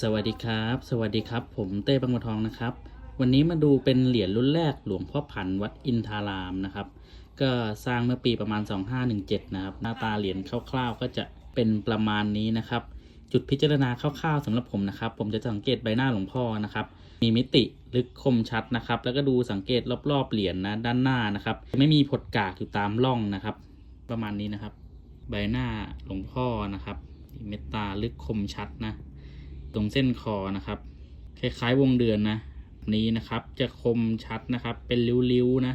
สวัสดีครับ สวัสดีครับ ผมเต้บางบัวทองนะครับ วันนี้มาดูเป็นเหรียญรุ่นแรกหลวงพ่อผันวัดอินทารามนะครับ ก็สร้างเมื่อปีประมาณ 2517 นะครับ หน้าตาเหรียญคร่าวๆ ก็จะเป็นประมาณนี้นะครับ จุดพิจารณาคร่าวๆสำหรับผมนะครับ ผมจะสังเกตใบหน้าหลวงพ่อนะครับ มีมิติลึกคมชัดนะครับ แล้วก็ดูสังเกตรอบๆ เหรียญนะด้านหน้านะครับ ไม่มีผดกากอยู่ตามร่องนะครับ ประมาณนี้นะครับ ใบหน้าหลวงพ่อนะครับมีเมตตาลึกคมชัดนะ ตรงเส้นคอนะครับ คล้ายๆวงเดือนนะนี้นะครับจะคมชัดนะครับ เป็นริ้วๆนะ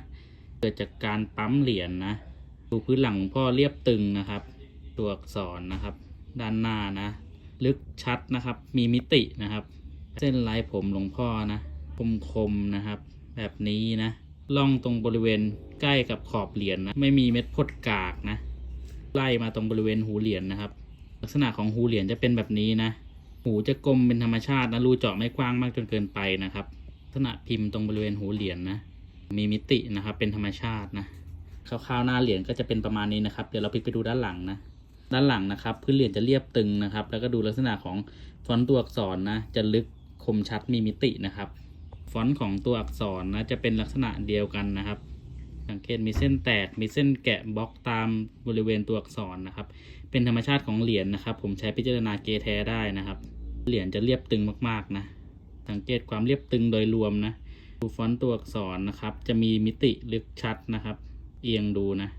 เกิดจากการปั๊มเหรียญนะดูพื้นหลังหลวงพ่อเรียบตึงนะครับ ตัวอักษรนะครับ ด้านหน้านะ ลึกชัดนะครับ มีมิตินะครับ เส้นลายผมหลวงพ่อนะคมคมๆนะครับ แบบนี้นะล่องตรงบริเวณใกล้กับขอบเหรียญนะไม่มีเม็ดพดกากนะไล่มาตรงบริเวณหูเหรียญนะครับ ลักษณะของหูเหรียญจะเป็นแบบนี้นะ หูจะกลมเป็นธรรมชาตินะรูเจาะไม่กว้างมากจนเกินไปนะครับลักษณะพิมพ์ตรงบริเวณหูเหรียญนะมีมิตินะครับเป็นธรรมชาตินะคร่าวๆหน้าเหรียญก็จะเป็นประมาณนี้นะครับ เดี๋ยวเราพลิกไปดูด้านหลังนะด้านหลังนะครับพื้นเหรียญจะเรียบตึงนะครับ แล้วก็ดูลักษณะของฟอนต์ตัวอักษรนะจะลึกคมชัดมีมิตินะครับ ฟอนต์ของตัวอักษรนะจะเป็นลักษณะเดียวกันนะครับ สังเกตมีเส้นแตกมีเส้นแกะบล็อกตามบริเวณตัวอักษรนะครับ เป็นธรรมชาติของเหรียญนะครับ ผมใช้พิจารณาเกแท้ได้นะครับ เหรียญจะเรียบตึงมากๆนะ สังเกตความเรียบตึงโดยรวมนะ ดูฟอนต์ตัวอักษรนะครับ จะมีมิติลึกชัดนะครับ เอียงดูนะ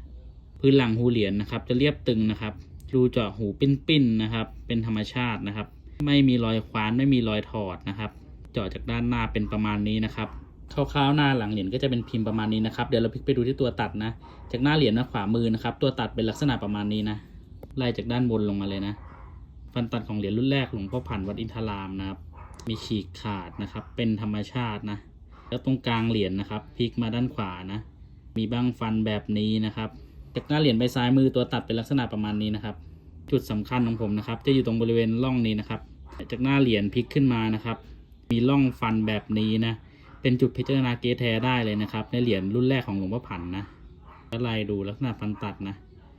พื้นหลังหูเหรียญนะครับ จะเรียบตึงนะครับ รูเจาะหูปิ้นๆนะครับ เป็นธรรมชาตินะครับ ไม่มีรอยคว้านไม่มีรอยถอดนะครับ เจาะจากด้านหน้าเป็นประมาณนี้นะครับคร่าวๆหน้าหลังเหรียญก็จะเป็นพิมพ์ประมาณนี้นะครับเดี๋ยวเราพลิกไปดูที่ตัวตัดนะ จากหน้าเหรียญนะขวามือนะครับ ตัวตัดเป็นลักษณะประมาณนี้นะไล่จากด้านบนลงมาเลยนะ ฟันตัดของเหรียญรุ่นแรกหลวงพ่อผันวัดอินทรามนะครับ มีฉีกขาดนะครับ เป็นธรรมชาตินะ แล้วตรงกลางเหรียญนะครับพลิกมาด้านขวานะ มีบ้างฟันแบบนี้นะครับจากหน้าเหรียญไปซ้ายมือตัวตัดเป็นลักษณะประมาณนี้นะครับ จุดสำคัญของผมนะครับ จะอยู่ตรงบริเวณร่องนี้นะครับ จากหน้าเหรียญพลิกขึ้นมานะครับ มีร่องฟันแบบนี้นะ เป็นจุดพิจารณาเกแท้ได้เลยนะครับ ในเหรียญรุ่นแรกของหลวงพ่อผันนะแล้วไล่ดูลักษณะฟันตัดนะ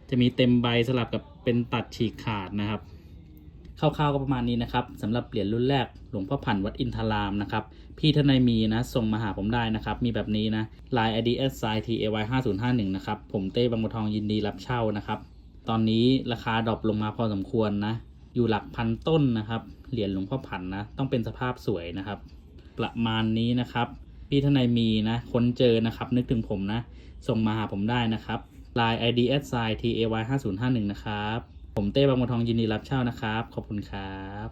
จะมีเต็มใบสลับกับเป็นตัดฉีกขาดนะครับ คร่าวๆก็ประมาณนี้นะครับสำหรับเหรียญรุ่นแรกหลวงพ่อผันวัดอินทรามนะครับพี่ท่านใดมีนะส่งมาหาผมได้นะครับ มีแบบนี้นะ line id s i t a y 5 0 5 1นะครับผมเต้บางบัวทองยินดีรับเช่านะครับตอนนี้ราคาดรอปลงมาพอสมควรนะ อยู่หลักพันต้นนะครับเหรียญหลวงพ่อผันนะ ต้องเป็นสภาพสวยนะครับ ประมาณนี้นะครับพี่ท่านใดมีนะค้นเจอนะครับนึกถึงผมนะ ส่งมาหาผมได้นะครับ line id s i t a y 5 0 5 1นะครับ ผมเต้บางบัวทองยินดีรับเช่านะครับ ขอบคุณครับ